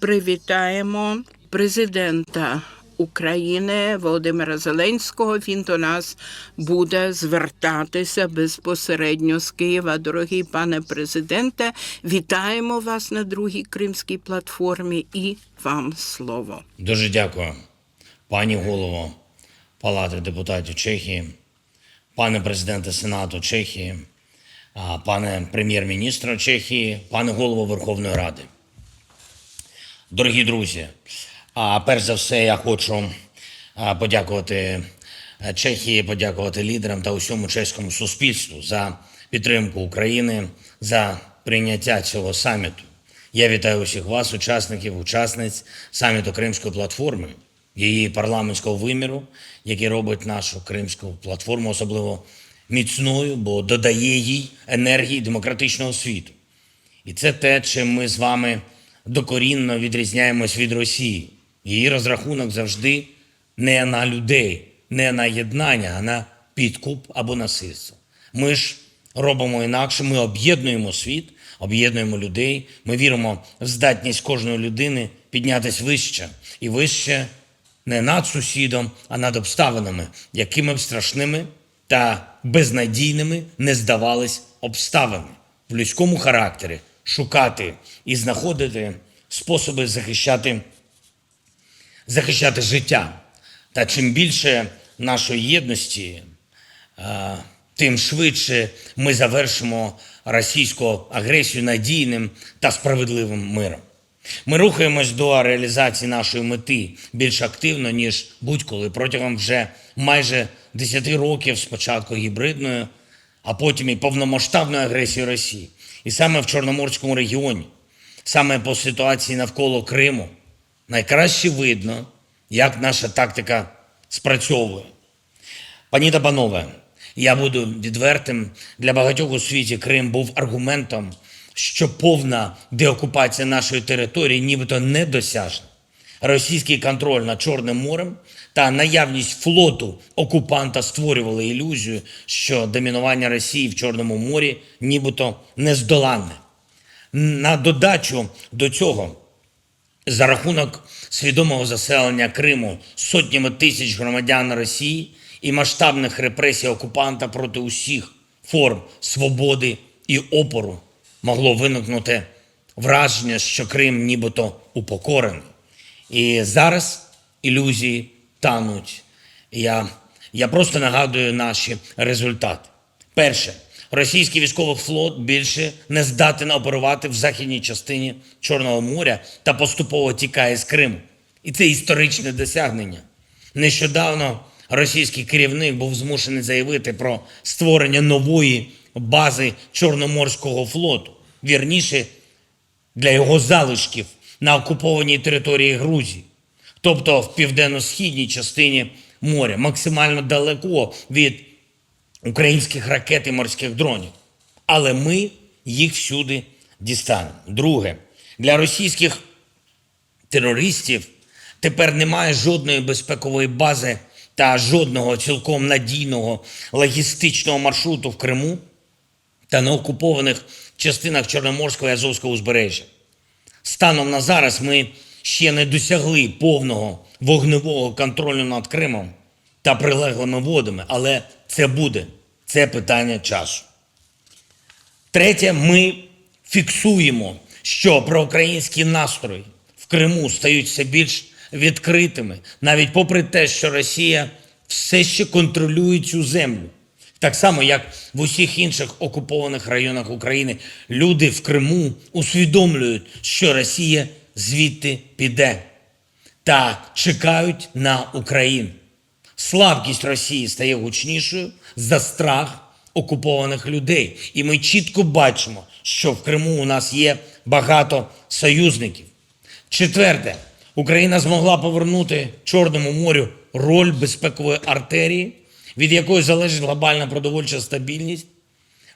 привітаємо президента України Володимира Зеленського. Він до нас буде звертатися безпосередньо з Києва. Дорогий пане президенте, вітаємо вас на другій кримській платформі і вам слово. Дуже дякую, пані голово Палати депутатів Чехії, пане президенте Сенату Чехії, пане прем'єр-міністра Чехії, пане голово Верховної Ради. Дорогі друзі, а перш за все я хочу подякувати е, Чехії, подякувати лідерам та усьому чеському суспільству за підтримку України, за прийняття цього саміту. Я вітаю усіх вас, учасників, учасниць саміту Кримської платформи, її парламентського виміру, який робить нашу кримську платформу особливо міцною, бо додає їй енергії демократичного світу. І це те, чим ми з вами докорінно відрізняємось від Росії. Її розрахунок завжди не на людей, не на єднання, а на підкуп або насильство. Ми ж робимо інакше, ми об'єднуємо світ, об'єднуємо людей. Ми віримо в здатність кожної людини піднятися вище і вище не над сусідом, а над обставинами, якими б страшними та безнадійними не здавались обставини в людському характері, шукати і знаходити способи захищати, захищати життя. Та чим більше нашої єдності, е, тим швидше ми завершимо російську агресію надійним та справедливим миром. Ми рухаємось до реалізації нашої мети більш активно, ніж будь-коли протягом вже майже 10 років з початку гібридної, а потім і повномасштабної агресії Росії. І саме в Чорноморському регіоні, саме по ситуації навколо Криму, найкраще видно, як наша тактика спрацьовує. Пані та панове, я буду відвертим. Для багатьох у світі Крим був аргументом, що повна деокупація нашої території нібито недосяжна. Російський контроль над Чорним морем та наявність флоту окупанта створювали ілюзію, що домінування Росії в Чорному морі нібито нездоланне. На додачу до цього за рахунок свідомого заселення Криму сотнями тисяч громадян Росії і масштабних репресій окупанта проти усіх форм свободи і опору могло виникнути враження, що Крим нібито упокорений. І зараз ілюзії тануть. Я, я просто нагадую наші результати. Перше, російський військовий флот більше не здатен оперувати в західній частині Чорного моря та поступово тікає з Криму. І це історичне досягнення. Нещодавно російський керівник був змушений заявити про створення нової бази Чорноморського флоту. Вірніше, для його залишків на окупованій території Грузії, тобто в південно-східній частині моря, максимально далеко від українських ракет і морських дронів. Але ми їх всюди дістанемо. Друге, для російських терористів тепер немає жодної безпекової бази та жодного цілком надійного логістичного маршруту в Криму та на окупованих частинах Чорноморського і Азовського узбережжя. Станом на зараз ми ще не досягли повного вогневого контролю над Кримом та прилеглими водами, але це буде. Це питання часу. Третє, ми фіксуємо, що проукраїнські настрої в Криму стають все більш відкритими, навіть попри те, що Росія все ще контролює цю землю. Так само, як в усіх інших окупованих районах України, люди в Криму усвідомлюють, що Росія звідти піде та чекають на Україну. Слабкість Росії стає гучнішою за страх окупованих людей. І ми чітко бачимо, що в Криму у нас є багато союзників. Четверте, Україна змогла повернути Чорному морю роль безпекової артерії, від якої залежить глобальна продовольча стабільність.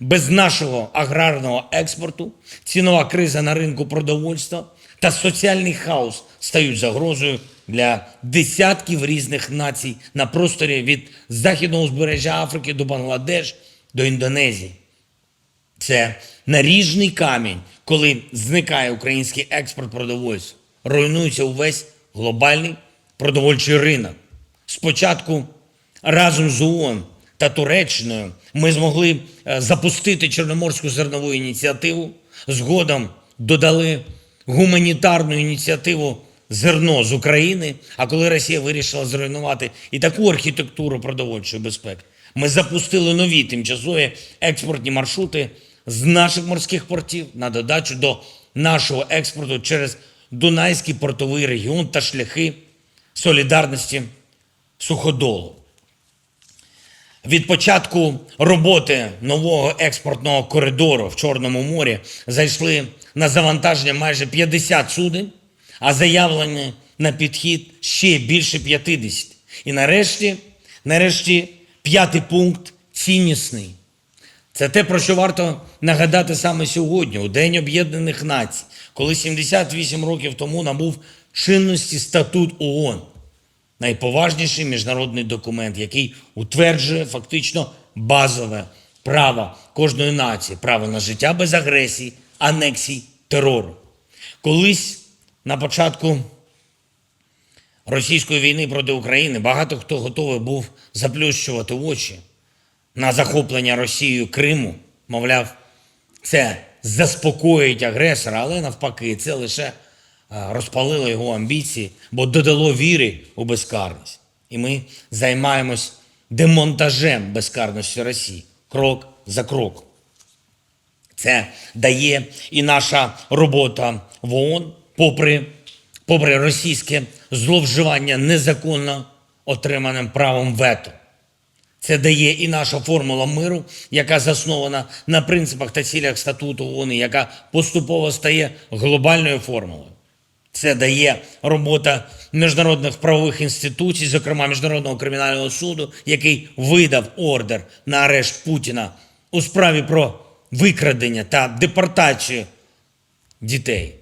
Без нашого аграрного експорту цінова криза на ринку продовольства та соціальний хаос стають загрозою для десятків різних націй на просторі від західного узбережжя Африки до Бангладеш до Індонезії. Це наріжний камінь, коли зникає український експорт продовольства. руйнується увесь глобальний продовольчий ринок. Спочатку разом з ООН та Туреччиною ми змогли е, запустити Чорноморську зернову ініціативу. Згодом додали гуманітарну ініціативу зерно з України. А коли Росія вирішила зруйнувати і таку архітектуру продовольчої безпеки, ми запустили нові тимчасові експортні маршрути з наших морських портів на додачу до нашого експорту через Дунайський портовий регіон та шляхи солідарності суходолу. Від початку роботи нового експортного коридору в Чорному морі зайшли на завантаження майже 50 суден, а заявлені на підхід ще більше 50. І нарешті, нарешті, п'ятий пункт ціннісний. Це те, про що варто нагадати саме сьогодні, у День Об'єднаних Націй, коли 78 років тому набув чинності статут ООН найповажніший міжнародний документ, який утверджує фактично базове право кожної нації, право на життя без агресії, анексій, терору. Колись на початку російської війни проти України багато хто готовий був заплющувати очі на захоплення Росією Криму, мовляв, це заспокоїть агресора, але навпаки, це лише розпалило його амбіції, бо додало віри у безкарність. І ми займаємось демонтажем безкарності Росії крок за кроком. Це дає і наша робота в ООН, попри, попри російське зловживання незаконно отриманим правом вето. Це дає і наша формула миру, яка заснована на принципах та цілях статуту ООН, яка поступово стає глобальною формулою. Це дає робота міжнародних правових інституцій, зокрема Міжнародного кримінального суду, який видав ордер на арешт Путіна у справі про викрадення та депортацію дітей.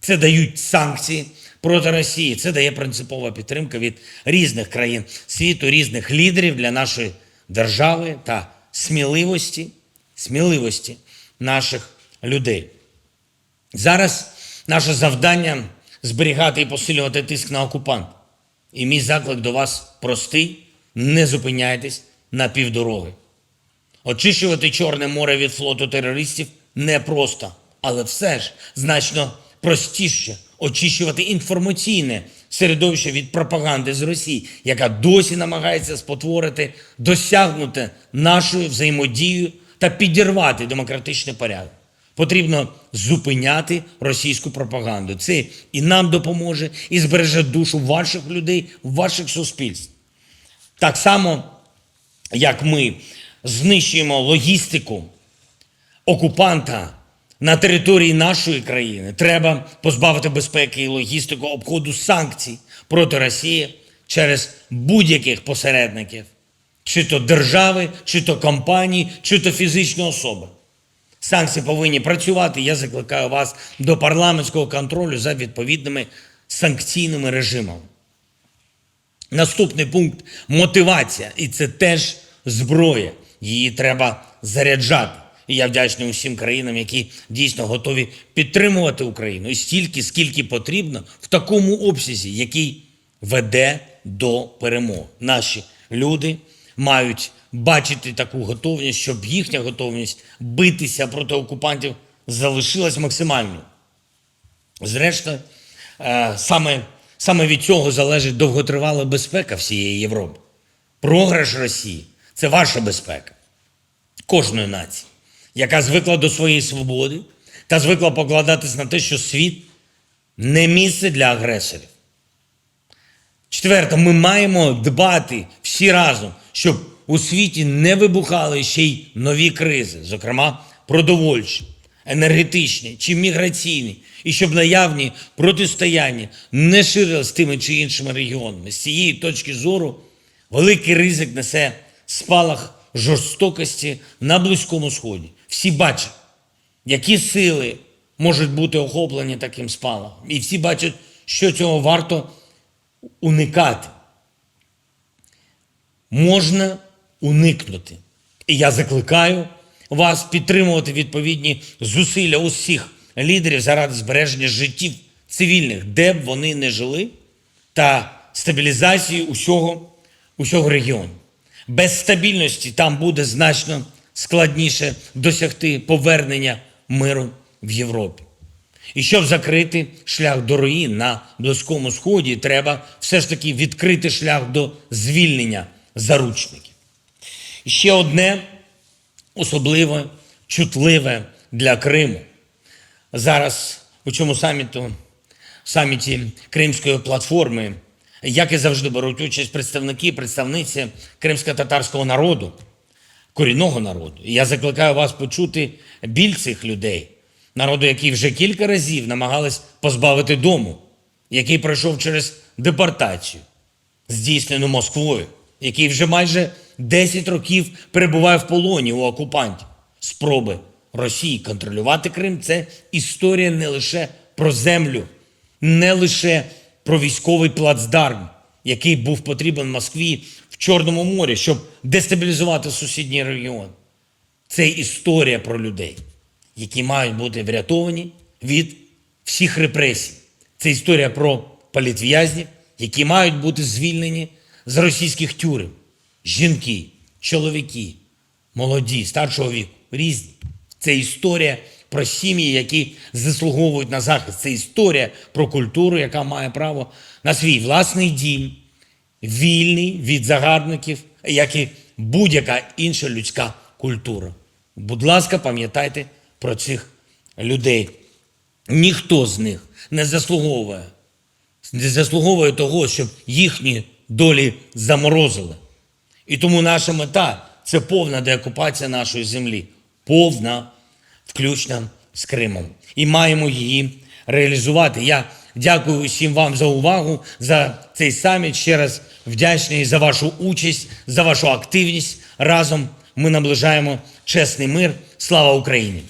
Це дають санкції проти Росії. Це дає принципова підтримка від різних країн світу, різних лідерів для нашої держави та сміливості, сміливості наших людей. Зараз наше завдання зберігати і посилювати тиск на окупант. І мій заклик до вас простий: не зупиняйтесь на півдороги. Очищувати Чорне море від флоту терористів непросто, але все ж значно простіше очищувати інформаційне середовище від пропаганди з Росії, яка досі намагається спотворити досягнути нашою взаємодією та підірвати демократичний порядок. Потрібно зупиняти російську пропаганду. Це і нам допоможе, і збереже душу ваших людей, ваших суспільств. Так само, як ми знищуємо логістику окупанта на території нашої країни, треба позбавити безпеки і логістику обходу санкцій проти Росії через будь-яких посередників, чи то держави, чи то компанії, чи то фізичні особи. Санкції повинні працювати. Я закликаю вас до парламентського контролю за відповідними санкційними режимами. Наступний пункт мотивація. І це теж зброя. Її треба заряджати. І я вдячний усім країнам, які дійсно готові підтримувати Україну і стільки, скільки потрібно, в такому обсязі, який веде до перемоги. Наші люди мають бачити таку готовність, щоб їхня готовність битися проти окупантів залишилась максимальною. Зрештою, е, саме, саме від цього залежить довготривала безпека всієї Європи. Програш Росії це ваша безпека кожної нації, яка звикла до своєї свободи та звикла покладатись на те, що світ не місце для агресорів. Четверте, ми маємо дбати всі разом, щоб у світі не вибухали ще й нові кризи, зокрема продовольчі, енергетичні чи міграційні, і щоб наявні протистояння не ширились тими чи іншими регіонами. З цієї точки зору великий ризик несе спалах жорстокості на Близькому Сході. Всі бачать, які сили можуть бути охоплені таким спалахом. І всі бачать, що цього варто уникати. Можна уникнути. І я закликаю вас підтримувати відповідні зусилля усіх лідерів заради збереження життів цивільних, де б вони не жили, та стабілізації усього, усього регіону. Без стабільності там буде значно складніше досягти повернення миру в Європі. І щоб закрити шлях до руїн на Близькому Сході, треба все ж таки відкрити шлях до звільнення заручників. І ще одне особливе, чутливе для Криму. Зараз у цьому саміту, саміті Кримської платформи, як і завжди беруть участь представники, представниці кримсько-татарського народу, корінного народу. І я закликаю вас почути біль цих людей, народу, який вже кілька разів намагались позбавити дому, який пройшов через депортацію, здійснену Москвою, який вже майже 10 років перебуває в полоні у окупантів. Спроби Росії контролювати Крим це історія не лише про землю, не лише про військовий плацдарм, який був потрібен Москві в Чорному морі, щоб дестабілізувати сусідній регіон. Це історія про людей, які мають бути врятовані від всіх репресій. Це історія про політв'язнів, які мають бути звільнені з російських тюрем. Жінки, чоловіки, молоді, старшого віку, різні. Це історія про сім'ї, які заслуговують на захист. Це історія про культуру, яка має право на свій власний дім, вільний від загарбників, як і будь-яка інша людська культура. Будь ласка, пам'ятайте про цих людей. Ніхто з них не заслуговує, не заслуговує того, щоб їхні долі заморозили. І тому наша мета це повна деокупація нашої землі, повна, включно з Кримом. І маємо її реалізувати. Я дякую усім вам за увагу, за цей саміт. Ще раз вдячний за вашу участь, за вашу активність. Разом ми наближаємо чесний мир. Слава Україні!